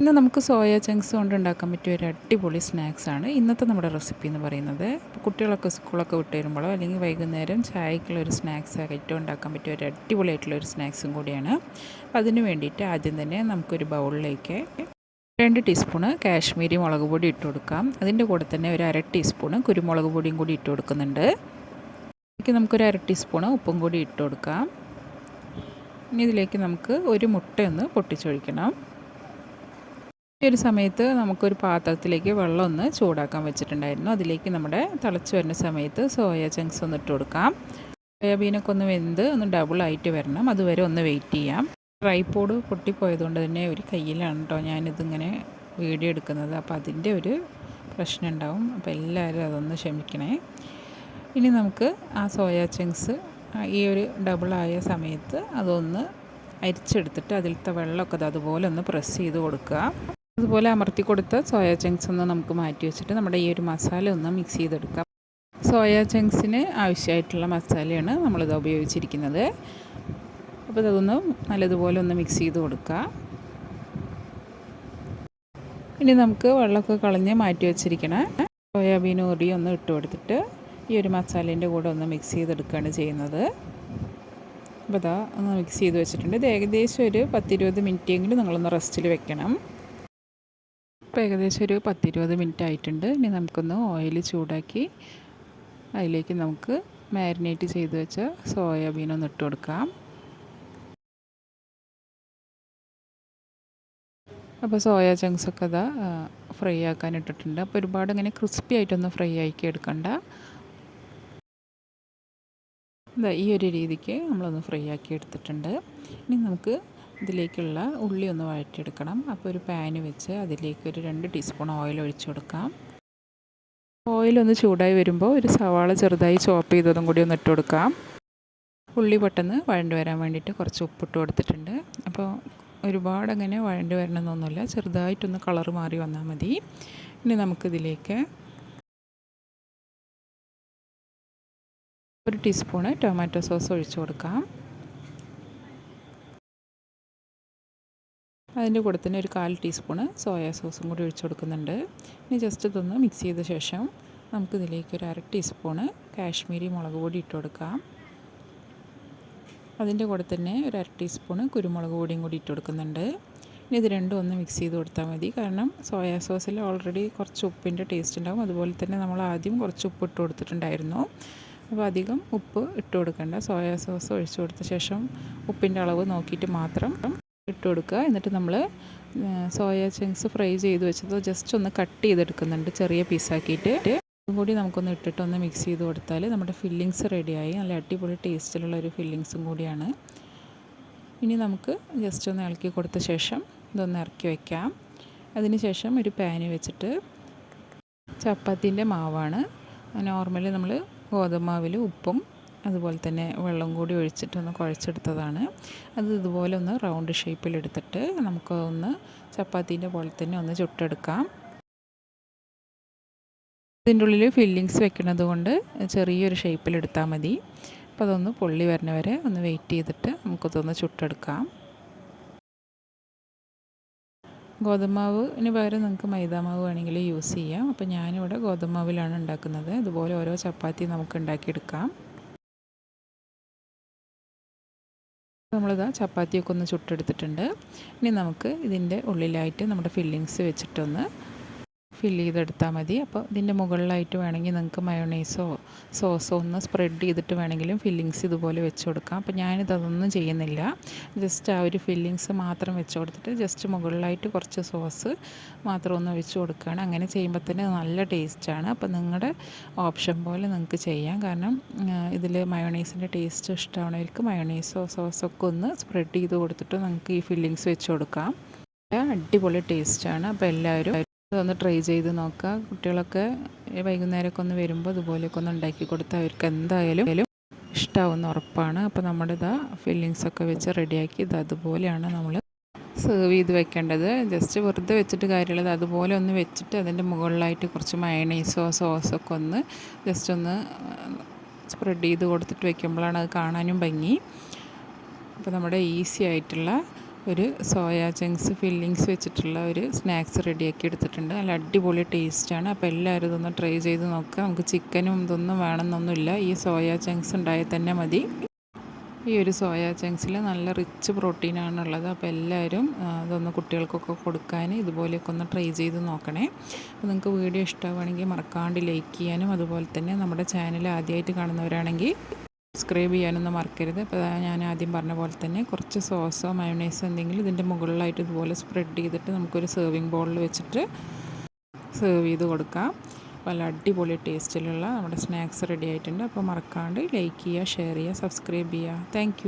ഇന്ന് നമുക്ക് soya chunks കൊണ്ട് ഉണ്ടാക്കാൻ പറ്റിയ ഒരു അടിപൊളി ആണ്. ഇന്നത്തെ നമ്മുടെ റെസിപ്പി എന്ന് പറയുന്നത് കുട്ടികളൊക്കെ സ്കൂളൊക്കെ വിട്ട് വരുമ്പോഴോ അല്ലെങ്കിൽ വൈകുന്നേരം ചായക്കുള്ള ഒരു സ്നാക്സ് ആയിട്ട് ഉണ്ടാക്കാൻ പറ്റിയ ഒരു അടിപൊളിയായിട്ടുള്ള ഒരു സ്നാക്സും കൂടിയാണ്. അപ്പോൾ അതിന് വേണ്ടിയിട്ട് ആദ്യം തന്നെ നമുക്കൊരു ബൗളിലേക്ക് രണ്ട് ടീസ്പൂണ് കാശ്മീരി മുളക് പൊടി ഇട്ട് കൊടുക്കാം. അതിന്റെ കൂടെ തന്നെ ഒരു അര ടീസ്പൂണ് കുരുമുളക് പൊടിയും കൂടി ഇട്ട് കൊടുക്കുന്നുണ്ട്. ഇതിലേക്ക് നമുക്കൊരു അര ടീസ്പൂണ് ഉപ്പും കൂടി ഇട്ട് കൊടുക്കാം. ഇനി ഇതിലേക്ക് നമുക്ക് ഒരു മുട്ടയൊന്ന് പൊട്ടിച്ചൊഴിക്കണം. ഈ ഒരു സമയത്ത് നമുക്കൊരു പാത്രത്തിലേക്ക് വെള്ളം ഒന്ന് ചൂടാക്കാൻ വെച്ചിട്ടുണ്ടായിരുന്നു. അതിലേക്ക് നമ്മുടെ തിളച്ച് വരുന്ന സമയത്ത് സോയ ചങ്ക്സ് ഒന്ന് ഇട്ട് കൊടുക്കാം. സോയാബീനൊക്കെ ഒന്ന് വെന്ത് ഒന്ന് ഡബിൾ ആയിട്ട് വരണം. അതുവരെ ഒന്ന് വെയിറ്റ് ചെയ്യാം. ട്രൈപോഡ് പൊട്ടിപ്പോയതുകൊണ്ട് തന്നെ ഒരു കയ്യിലാണ് കേട്ടോ ഞാനിതിങ്ങനെ വീഡിയോ എടുക്കുന്നത്. അപ്പോൾ അതിന്റെ ഒരു പ്രശ്നം ഉണ്ടാവും. അപ്പോൾ എല്ലാവരും അതൊന്ന് ക്ഷമിക്കണേ. ഇനി നമുക്ക് ആ സോയ ചങ്ക്സ് ഈ ഒരു ഡബിളായ സമയത്ത് അതൊന്ന് അരിച്ചെടുത്തിട്ട് അതിലത്തെ വെള്ളമൊക്കെ അതുപോലെ ഒന്ന് പ്രസ് ചെയ്ത് കൊടുക്കുക. അതുപോലെ അമർത്തി കൊടുത്ത സോയ ചങ്ക്സ് ഒന്ന് നമുക്ക് മാറ്റി വെച്ചിട്ട് നമ്മുടെ ഈ ഒരു മസാല ഒന്ന് മിക്സ് ചെയ്തെടുക്കാം. സോയ ചങ്ക്സിന് ആവശ്യമായിട്ടുള്ള മസാലയാണ് നമ്മളിത് ഉപയോഗിച്ചിരിക്കുന്നത്. അപ്പോൾ അതൊന്ന് നല്ലതുപോലെ ഒന്ന് മിക്സ് ചെയ്ത് കൊടുക്കുക ഇനി നമുക്ക് വെള്ളമൊക്കെ കളഞ്ഞ് മാറ്റി വെച്ചിരിക്കണം. സോയാബീൻ ഉറി ഒന്ന് ഇട്ട് കൊടുത്തിട്ട് ഈ ഒരു മസാലേന്റെ കൂടെ ഒന്ന് മിക്സ് ചെയ്തെടുക്കുകയാണ് ചെയ്യുന്നത്. അപ്പോൾ അതാ ഒന്ന് മിക്സ് ചെയ്ത് വെച്ചിട്ടുണ്ട്. ഇത് ഏകദേശം ഒരു പത്തിരുപത് മിനിറ്റെങ്കിലും നിങ്ങളൊന്ന് റെസ്റ്റിൽ വെക്കണം. ഇപ്പോൾ ഏകദേശം ഒരു പത്തിരുപത് മിനിറ്റ് ആയിട്ടുണ്ട്. ഇനി നമുക്കൊന്ന് ഓയിൽ ചൂടാക്കി അതിലേക്ക് നമുക്ക് മാരിനേറ്റ് ചെയ്ത് വെച്ച സോയാബീൻ ഒന്ന് ഇട്ട് കൊടുക്കാം. അപ്പോൾ സോയ ചങ്ക്സൊക്കെ അതാ ഫ്രൈ ആക്കാൻ ഇട്ടിട്ടുണ്ട്. അപ്പോൾ ഒരുപാട് ഇങ്ങനെ ക്രിസ്പി ആയിട്ടൊന്ന് ഫ്രൈ ആക്കി എടുക്കണ്ട. ഈ ഒരു രീതിക്ക് നമ്മളൊന്ന് ഫ്രൈ ആക്കി എടുത്തിട്ടുണ്ട്. ഇനി നമുക്ക് ഇതിലേക്കുള്ള ഉള്ളി ഒന്ന് വഴറ്റിയെടുക്കണം. അപ്പോൾ ഒരു പാന് വെച്ച് അതിലേക്ക് ഒരു രണ്ട് ടീസ്പൂൺ ഓയിൽ ഒഴിച്ചു കൊടുക്കാം. ഓയിൽ ഒന്ന് ചൂടായി വരുമ്പോൾ ഒരു സവാള ചെറുതായി ചോപ്പ് ചെയ്തതും കൂടി ഒന്ന് ഇട്ട് കൊടുക്കാം. ഉള്ളി പെട്ടെന്ന് വഴണ്ട് വരാൻ വേണ്ടിയിട്ട് കുറച്ച് ഉപ്പിട്ട് കൊടുത്തിട്ടുണ്ട്. അപ്പോൾ ഒരുപാട് അങ്ങനെ വഴണ്ട് വരണമെന്നൊന്നുമില്ല. ചെറുതായിട്ടൊന്ന് കളർ മാറി വന്നാൽ മതി. ഇനി നമുക്കിതിലേക്ക് ഒരു ടീസ്പൂണ് ടൊമാറ്റോ സോസ് ഒഴിച്ചു കൊടുക്കാം. അതിന്റെ കൂടെ തന്നെ ഒരു കാൽ ടീസ്പൂണ് സോയാ സോസും കൂടി ഒഴിച്ചു കൊടുക്കുന്നുണ്ട്. ഇനി ജസ്റ്റ് ഇതൊന്ന് മിക്സ് ചെയ്ത ശേഷം നമുക്കിതിലേക്ക് ഒരു അര ടീസ്പൂണ് കാശ്മീരി മുളക് പൊടി ഇട്ട് കൊടുക്കാം. അതിന്റെ കൂടെ തന്നെ ഒരു അര ടീസ്പൂണ് കുരുമുളക് പൊടിയും കൂടി ഇട്ട് കൊടുക്കുന്നുണ്ട്. ഇനി ഇത് രണ്ടും ഒന്ന് മിക്സ് ചെയ്ത് കൊടുത്താൽ മതി. കാരണം സോയാ സോസിൽ ഓൾറെഡി കുറച്ച് ഉപ്പിന്റെ ടേസ്റ്റ് ഉണ്ടാകും അതുപോലെ തന്നെ നമ്മൾ ആദ്യം കുറച്ച് ഉപ്പ് ഇട്ട് കൊടുത്തിട്ടുണ്ടായിരുന്നു. അപ്പോൾ അധികം ഉപ്പ് ഇട്ട് കൊടുക്കേണ്ട. സോയാ സോസ് ഒഴിച്ചു കൊടുത്ത ശേഷം ഉപ്പിന്റെ അളവ് നോക്കിയിട്ട് മാത്രം ഇട്ട് കൊടുക്കുക. എന്നിട്ട് നമ്മൾ സോയ ചങ്ക്സ് ഫ്രൈ ചെയ്ത് വെച്ചത് ജസ്റ്റ് ഒന്ന് കട്ട് ചെയ്തെടുക്കുന്നുണ്ട് ചെറിയ പീസാക്കിയിട്ട് അതും കൂടി നമുക്കൊന്ന് ഇട്ടിട്ട് ഒന്ന് മിക്സ് ചെയ്ത് കൊടുത്താൽ നമ്മുടെ ഫില്ലിങ്സ് റെഡിയായി നല്ല അടിപൊളി ടേസ്റ്റിലുള്ള ഒരു ഫില്ലിങ്സും കൂടിയാണ്. ഇനി നമുക്ക് ജസ്റ്റ് ഒന്ന് ഇളക്കി കൊടുത്ത ശേഷം ഇതൊന്ന് ഇറക്കി വയ്ക്കാം അതിന് ശേഷം ഒരു പാന് വെച്ചിട്ട് ചപ്പാത്തിന്റെ മാവാണ്. നോർമലി നമ്മൾ ഗോതമ്പ് മാവിൽ ഉപ്പും അതുപോലെ തന്നെ വെള്ളം കൂടി ഒഴിച്ചിട്ടൊന്ന് കുഴച്ചെടുത്തതാണ്. അത് ഇതുപോലെ ഒന്ന് റൗണ്ട് ഷേപ്പിലെടുത്തിട്ട് നമുക്ക് ഒന്ന് ചപ്പാത്തീന്റെ പോലെ തന്നെ ഒന്ന് ചുട്ടെടുക്കാം. ഇതിന്റെ ഉള്ളിൽ ഫില്ലിങ്സ് വെക്കുന്നത് കൊണ്ട് ചെറിയൊരു ഷേപ്പിലെടുത്താൽ മതി. അപ്പോൾ അതൊന്ന് പൊള്ളി വരുന്നവരെ ഒന്ന് വെയിറ്റ് ചെയ്തിട്ട് നമുക്കതൊന്ന് ചുട്ടെടുക്കാം. ഗോതമ്പാവിന് പകരം നിങ്ങൾക്ക് മൈദാമാവ് വേണമെങ്കിൽ യൂസ് ചെയ്യാം. അപ്പോൾ ഞാനിവിടെ ഗോതമ്പാവിലാണ് ഉണ്ടാക്കുന്നത്. ഇതുപോലെ ഓരോ ചപ്പാത്തി നമുക്ക് ഉണ്ടാക്കിയെടുക്കാം. നമ്മളിതാ ചപ്പാത്തിയൊക്കെ ഒന്ന് ചുട്ടെടുത്തിട്ടുണ്ട്. ഇനി നമുക്ക് ഇതിന്റെ ഉള്ളിലായിട്ട് നമ്മുടെ ഫില്ലിങ്സ് വെച്ചിട്ടൊന്ന് ഫില്ല് ചെയ്തെടുത്താൽ മതി. അപ്പോൾ ഇതിന്റെ മുകളിലായിട്ട് വേണമെങ്കിൽ നിങ്ങൾക്ക് മയോണൈസോ സോസോ ഒന്ന് സ്പ്രെഡ് ചെയ്തിട്ട് വേണമെങ്കിലും ഫില്ലിങ്സ് ഇതുപോലെ വെച്ച് കൊടുക്കാം. അപ്പോൾ ഞാനിത് അതൊന്നും ചെയ്യുന്നില്ല. ജസ്റ്റ് ആ ഒരു ഫില്ലിങ്സ് മാത്രം വെച്ച് കൊടുത്തിട്ട് ജസ്റ്റ് മുകളിലായിട്ട് കുറച്ച് സോസ് മാത്രം ഒന്ന് വെച്ച് കൊടുക്കുകയാണ്. അങ്ങനെ ചെയ്യുമ്പോൾ തന്നെ നല്ല ടേസ്റ്റാണ് അപ്പോൾ നിങ്ങളുടെ ഓപ്ഷൻ പോലെ നിങ്ങൾക്ക് ചെയ്യാം. കാരണം ഇതിൽ മയോണൈസിന്റെ ടേസ്റ്റ് ഇഷ്ടമാണവർക്ക് മയോണൈസോ സോസൊക്കെ ഒന്ന് സ്പ്രെഡ് ചെയ്ത് കൊടുത്തിട്ട് നിങ്ങൾക്ക് ഈ ഫില്ലിങ്സ് വെച്ച് കൊടുക്കാം. അടിപൊളി ടേസ്റ്റാണ് അപ്പോൾ എല്ലാവരും അതൊന്ന് ട്രൈ ചെയ്ത് നോക്കുക കുട്ടികളൊക്കെ വൈകുന്നേരമൊക്കെ ഒന്ന് വരുമ്പോൾ ഇതുപോലെയൊക്കെ ഒന്ന് ഉണ്ടാക്കി കൊടുത്താൽ അവർക്ക് എന്തായാലും ഇഷ്ടാവുന്ന ഉറപ്പാണ്. അപ്പോൾ നമ്മുടെ ഇതാ ഫില്ലിങ്സൊക്കെ വെച്ച് റെഡിയാക്കി ഇത് അതുപോലെയാണ് നമ്മൾ സെർവ് ചെയ്ത് വെക്കേണ്ടത്. ജസ്റ്റ് വെറുതെ വെച്ചിട്ട് കാര്യമുള്ളത് അതുപോലെ ഒന്ന് വെച്ചിട്ട് അതിന്റെ മുകളിലായിട്ട് കുറച്ച് മയണൈസോ സോസൊക്കെ ഒന്ന് ജസ്റ്റ് ഒന്ന് സ്പ്രെഡ് ചെയ്ത് കൊടുത്തിട്ട് വെക്കുമ്പോഴാണ് അത് കാണാനും ഭംഗി. അപ്പോൾ നമ്മുടെ ഈസി ആയിട്ടുള്ള ഒരു സോയ ചങ്ക്സ് ഫില്ലിങ്സ് വെച്ചിട്ടുള്ള ഒരു സ്നാക്സ് റെഡിയാക്കി എടുത്തിട്ടുണ്ട്. നല്ല അടിപൊളി ടേസ്റ്റാണ്. അപ്പോൾ എല്ലാവരും ഇതൊന്ന് ട്രൈ ചെയ്ത് നോക്കുക നമുക്ക് ചിക്കനും ഇതൊന്നും വേണമെന്നൊന്നുമില്ല. ഈ സോയ ചങ്ക്സ് ഉണ്ടായാൽ തന്നെ മതി. ഈ ഒരു സോയ ചങ്ക്സിൽ നല്ല റിച്ച് പ്രോട്ടീനാണുള്ളത്. അപ്പോൾ എല്ലാവരും ഇതൊന്ന് കുട്ടികൾക്കൊക്കെ കൊടുക്കാൻ ഇതുപോലെയൊക്കെ ഒന്ന് ട്രൈ ചെയ്ത് നോക്കണേ. അപ്പോൾ നിങ്ങൾക്ക് വീഡിയോ ഇഷ്ടമാവുകയാണെങ്കിൽ മറക്കാണ്ട് ലൈക്ക് ചെയ്യാനും അതുപോലെ തന്നെ നമ്മുടെ ചാനൽ ആദ്യമായിട്ട് കാണുന്നവരാണെങ്കിൽ സബ്സ്ക്രൈബ് ചെയ്യാനൊന്നും മറക്കരുത്. അപ്പോൾ ഞാൻ ആദ്യം പറഞ്ഞ പോലെ തന്നെ കുറച്ച് സോസോ മയോണൈസോ എന്തെങ്കിലും ഇതിന്റെ മുകളിലായിട്ട് ഇതുപോലെ സ്പ്രെഡ് ചെയ്തിട്ട് നമുക്കൊരു സെർവിങ് ബോളിൽ വെച്ചിട്ട് സെർവ് ചെയ്ത് കൊടുക്കാം. നല്ല അടിപൊളി ടേസ്റ്റിലുള്ള നമ്മുടെ സ്നാക്സ് റെഡി ആയിട്ടുണ്ട്. അപ്പോൾ മറക്കാണ്ട് ലൈക്ക് ചെയ്യുക ഷെയർ ചെയ്യുക സബ്സ്ക്രൈബ് ചെയ്യുക. താങ്ക്